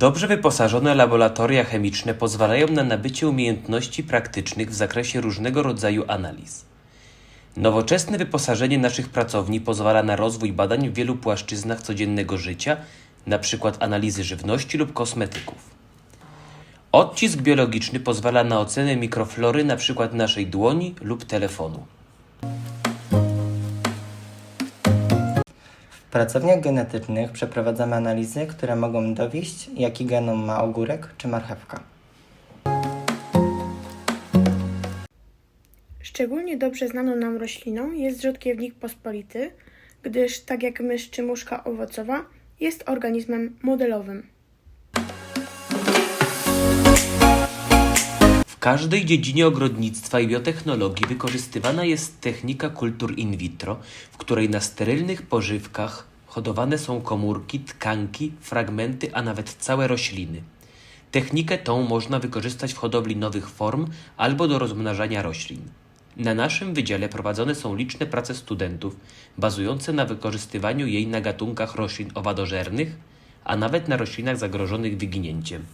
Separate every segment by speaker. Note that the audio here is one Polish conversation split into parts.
Speaker 1: Dobrze wyposażone laboratoria chemiczne pozwalają na nabycie umiejętności praktycznych w zakresie różnego rodzaju analiz. Nowoczesne wyposażenie naszych pracowni pozwala na rozwój badań w wielu płaszczyznach codziennego życia, np. analizy żywności lub kosmetyków. Odcisk biologiczny pozwala na ocenę mikroflory np. naszej dłoni lub telefonu.
Speaker 2: W pracowniach genetycznych przeprowadzamy analizy, które mogą dowieść, jaki genom ma ogórek czy marchewka.
Speaker 3: Szczególnie dobrze znaną nam rośliną jest rzodkiewnik pospolity, gdyż, tak jak mysz czy muszka owocowa, jest organizmem modelowym.
Speaker 1: Każdej dziedzinie ogrodnictwa i biotechnologii wykorzystywana jest technika kultur in vitro, w której na sterylnych pożywkach hodowane są komórki, tkanki, fragmenty, a nawet całe rośliny. Technikę tą można wykorzystać w hodowli nowych form albo do rozmnażania roślin. Na naszym wydziale prowadzone są liczne prace studentów bazujące na wykorzystywaniu jej na gatunkach roślin owadożernych, a nawet na roślinach zagrożonych wyginięciem.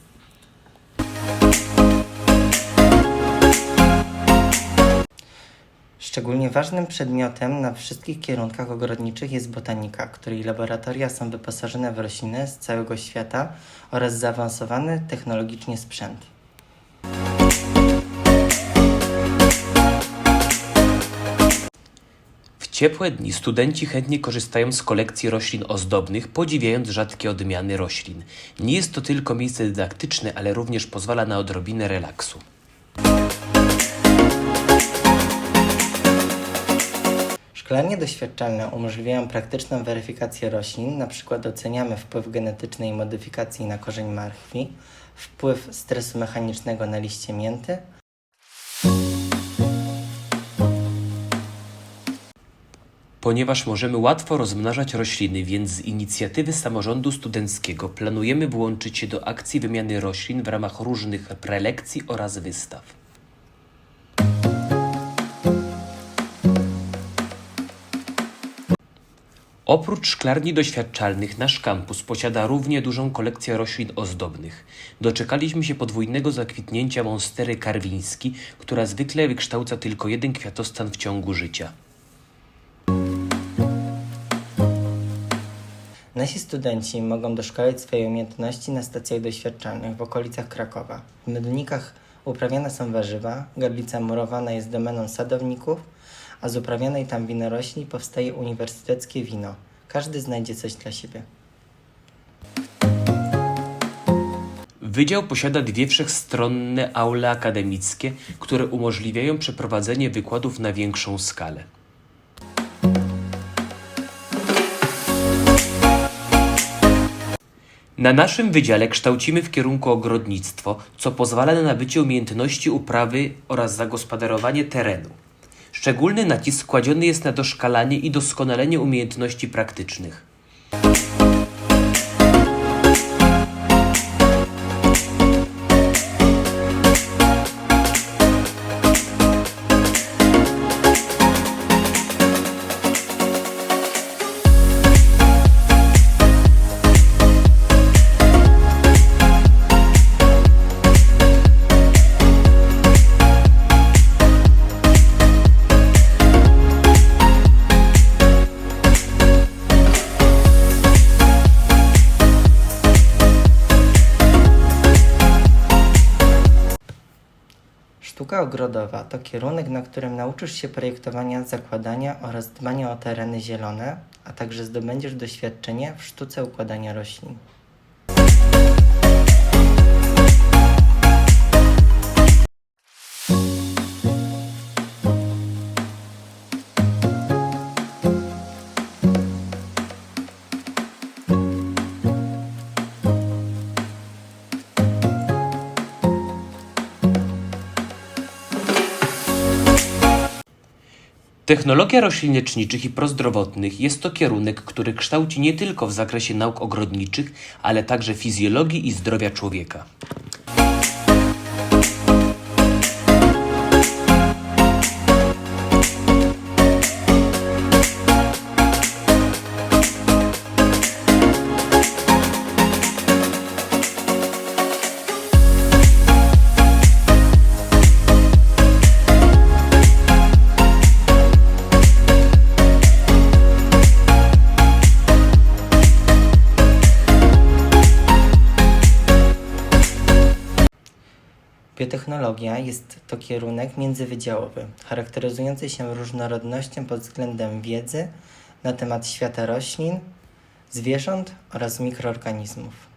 Speaker 2: Szczególnie ważnym przedmiotem na wszystkich kierunkach ogrodniczych jest botanika, której laboratoria są wyposażone w rośliny z całego świata oraz zaawansowany technologicznie sprzęt.
Speaker 1: W ciepłe dni studenci chętnie korzystają z kolekcji roślin ozdobnych, podziwiając rzadkie odmiany roślin. Nie jest to tylko miejsce dydaktyczne, ale również pozwala na odrobinę relaksu.
Speaker 2: Szklarnie doświadczalne umożliwiają praktyczną weryfikację roślin, np. oceniamy wpływ genetycznej modyfikacji na korzeń marchwi, wpływ stresu mechanicznego na liście mięty
Speaker 1: Ponieważ możemy łatwo rozmnażać rośliny, więc z inicjatywy samorządu studenckiego planujemy włączyć się do akcji wymiany roślin w ramach różnych prelekcji oraz wystaw. Oprócz szklarni doświadczalnych, nasz kampus posiada równie dużą kolekcję roślin ozdobnych. Doczekaliśmy się podwójnego zakwitnięcia monstery karwiński, która zwykle wykształca tylko jeden kwiatostan w ciągu życia.
Speaker 2: Nasi studenci mogą doszkalać swoje umiejętności na stacjach doświadczalnych w okolicach Krakowa. W Mydlnikach uprawiane są warzywa, garlica murowana jest domeną sadowników, a z uprawianej tam winorośli powstaje uniwersyteckie wino. Każdy znajdzie coś dla siebie.
Speaker 1: Wydział posiada dwie wszechstronne aule akademickie, które umożliwiają przeprowadzenie wykładów na większą skalę. Na naszym wydziale kształcimy w kierunku ogrodnictwo, co pozwala na nabycie umiejętności uprawy oraz zagospodarowanie terenu. Szczególny nacisk kładziony jest na doszkalanie i doskonalenie umiejętności praktycznych.
Speaker 2: Sztuka ogrodowa to kierunek, na którym nauczysz się projektowania, zakładania oraz dbania o tereny zielone, a także zdobędziesz doświadczenie w sztuce układania roślin.
Speaker 1: Technologia roślin leczniczych i prozdrowotnych jest to kierunek, który kształci nie tylko w zakresie nauk ogrodniczych, ale także fizjologii i zdrowia człowieka.
Speaker 2: Biotechnologia jest to kierunek międzywydziałowy, charakteryzujący się różnorodnością pod względem wiedzy na temat świata roślin, zwierząt oraz mikroorganizmów.